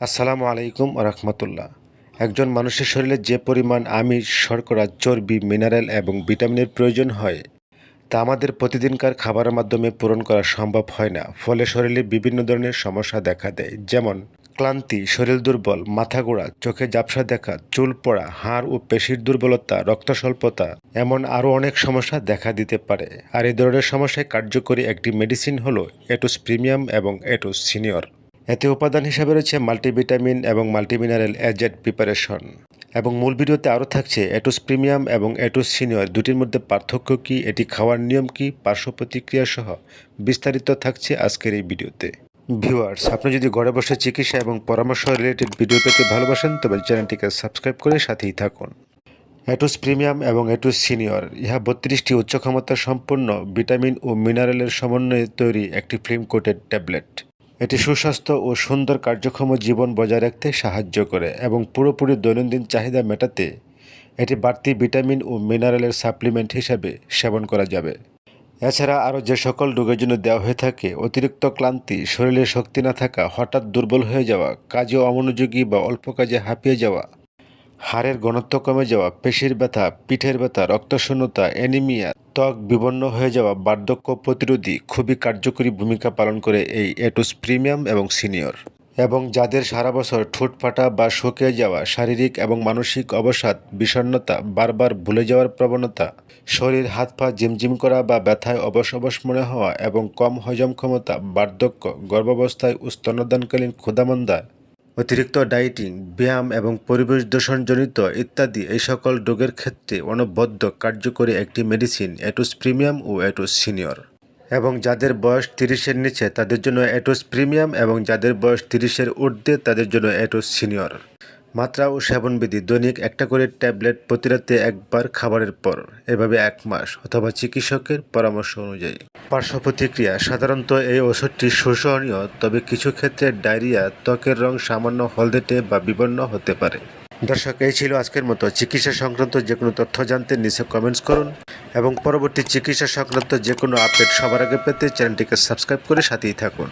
আসসালামু আলাইকুম রহমতুল্লাহ। একজন মানুষের শরীরে যে পরিমাণ আমিষ, শর্করা, চর্বি, মিনারেল এবং ভিটামিনের প্রয়োজন হয়, তা আমাদের প্রতিদিনকার খাবারের মাধ্যমে পূরণ করা সম্ভব হয় না। ফলে শরীরে বিভিন্ন ধরনের সমস্যা দেখা দেয়, যেমন ক্লান্তি, শরীর দুর্বল, মাথা গোড়া, চোখে ঝাপসা দেখা, চুল পড়া, হাড় ও পেশির দুর্বলতা, রক্ত স্বল্পতা, এমন আরও অনেক সমস্যা দেখা দিতে পারে। আর এই ধরনের সমস্যায় কার্যকরী একটি মেডিসিন হলো এটুস প্রিমিয়াম এবং এটুস সিনিয়র এতে উপাদান হিসাবে রয়েছে মাল্টিভিটামিন এবং মাল্টিমিনারেল এজেড প্রিপারেশন। এবং মূল ভিডিওতে আরও থাকছে এটুস প্রিমিয়াম এবং এটুস সিনিয়র। দুটির মধ্যে পার্থক্য কী, এটি খাওয়ার নিয়ম কী, পার্শ্ব প্রতিক্রিয়া সহ বিস্তারিত থাকছে আজকের এই ভিডিওতে। ভিউয়ার্স, আপনি যদি ঘরে বসে চিকিৎসা এবং পরামর্শ রিলেটেড ভিডিও পেতে ভালোবাসেন, তবে চ্যানেলটিকে সাবস্ক্রাইব করে সাথেই থাকুন। এটুস প্রিমিয়াম এবং এটুস সিনিয়র, ইহা বত্রিশটি উচ্চ ক্ষমতা সম্পন্ন ভিটামিন ও মিনারেলের সমন্বয়ে তৈরি একটি ফিল্ম কোটেড ট্যাবলেট। এটি সুস্বাস্থ্য ও সুন্দর কার্যক্ষম জীবন বজায় রাখতে সাহায্য করে এবং পুরোপুরি দৈনন্দিন চাহিদা মেটাতে এটি বাড়তি ভিটামিন ও মিনারেলের সাপ্লিমেন্ট হিসাবে সেবন করা যাবে। এছাড়া আরও যে সকল রোগের জন্য দেওয়া হয়ে থাকে, অতিরিক্ত ক্লান্তি, শরীরে শক্তি না থাকা, হঠাৎ দুর্বল হয়ে যাওয়া, কাজে অমনোযোগী বা অল্প কাজে হাঁপিয়ে যাওয়া হাড়ের ঘনত্ব কমে যাওয়া, পেশির ব্যথা, পিঠের ব্যথা, রক্তশূন্যতা, অ্যানিমিয়া, ত্বক বিবর্ণ হয়ে যাওয়া, বার্ধক্য প্রতিরোধী খুবই কার্যকরী ভূমিকা পালন করে এই এটুস প্রিমিয়াম এবং সিনিয়র। এবং যাদের সারা বছর ঠোঁট ফাটা বা শুকিয়ে যাওয়া, শারীরিক এবং মানসিক অবসাদ, বিষণ্ণতা, বারবার ভুলে যাওয়ার প্রবণতা, শরীর, হাত পা জিমজিম করা বা ব্যথায় অবশ অবশ মনে হওয়া এবং কম হজম ক্ষমতা, বার্ধক্য, গর্ভাবস্থায় স্তন্যদানকালীন ক্ষুধামন্দা অতিরিক্ত ডায়েটিং, ব্যায়াম এবং পরিবেশ দূষণজনিত ইত্যাদি এই সকল রোগের ক্ষেত্রে অনবদ্য কার্যকরী একটি মেডিসিন এটুস প্রিমিয়াম ও এটুস সিনিয়র এবং যাদের বয়স তিরিশের নিচে, তাদের জন্য এটুস প্রিমিয়াম এবং যাদের বয়স তিরিশের ঊর্ধ্বে, তাদের জন্য এটুস সিনিয়র মাত্রা ও সেবনবিধি দৈনিক একটা করে ট্যাবলেট প্রতিরাতে একবার খাবারের পর, এভাবে এক মাস অথবা চিকিৎসকের পরামর্শ অনুযায়ী। পার্শ্ব প্রতিক্রিয়া, সাধারণত এই ওষুধটি সুসহনীয় তবে কিছু ক্ষেত্রে ডায়রিয়া, ত্বকের রং সামান্য হলদেটে বা বিবর্ণ হতে পারে। দর্শক, এই ছিল আজকের মতো চিকিৎসা সংক্রান্ত যে কোনো তথ্য জানতে নিচে কমেন্টস করুন এবং পরবর্তী চিকিৎসা সংক্রান্ত যে কোনো আপডেট সবার আগে পেতে চ্যানেলটিকে সাবস্ক্রাইব করে সাথেই থাকুন।